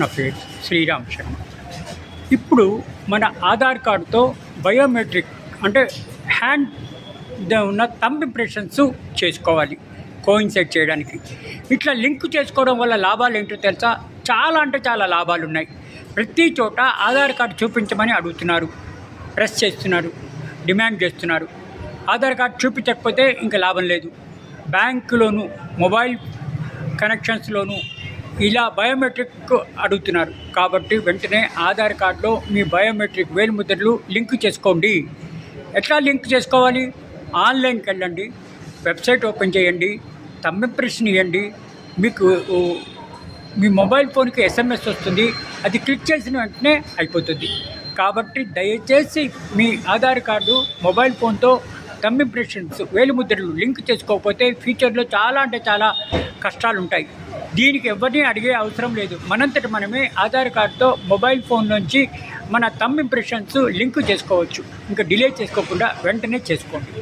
నా పేరు శ్రీరామ్ శర్మ. ఇప్పుడు మన ఆధార్ కార్డుతో బయోమెట్రిక్ అంటే హ్యాండ్ ఉన్న థంబ్ ఇంప్రెషన్స్ చేసుకోవాలి కోయిన్సైడ్ చేయడానికి. ఇట్లా లింక్ చేసుకోవడం వల్ల లాభాలు ఏంటో తెలుసా? చాలా అంటే చాలా లాభాలు ఉన్నాయి ప్రతి చోట ఆధార్ కార్డు చూపించమని అడుగుతున్నారు ప్రెస్ చేస్తున్నారు డిమాండ్ చేస్తున్నారు. ఆధార్ కార్డు చూపించకపోతే ఇంకా లాభం లేదు. బ్యాంకులోను మొబైల్ కనెక్షన్స్లోను ఇలా బయోమెట్రిక్ అడుగుతున్నారు. కాబట్టి వెంటనే ఆధార్ కార్డులో మీ బయోమెట్రిక్ వేలిముద్రలు లింక్ చేసుకోండి. ఎట్లా లింక్ చేసుకోవాలి? ఆన్లైన్కి వెళ్ళండి. వెబ్సైట్ ఓపెన్ చేయండి. తమ్ ఇంప్రెషన్ ఇవ్వండి. మీకు మీ మొబైల్ ఫోన్కి ఎస్ఎంఎస్ వస్తుంది. అది క్లిక్ చేసిన వెంటనే అయిపోతుంది. కాబట్టి దయచేసి మీ ఆధార్ కార్డు మొబైల్ ఫోన్తో తమ్ ఇంప్రెషన్స్ వేలిముద్రలు లింక్ చేసుకోకపోతే ఫ్యూచర్లో చాలా అంటే చాలా కష్టాలు ఉంటాయి దీనికి ఎవరిని అడిగే అవసరం లేదు. మనంతటి మనమే ఆధార్ కార్డుతో మొబైల్ ఫోన్ నుంచి మన తమ్ ఇంప్రెషన్స్ లింక్ చేసుకోవచ్చు. ఇంకా డిలే చేసుకోకుండా వెంటనే చేసుకోండి.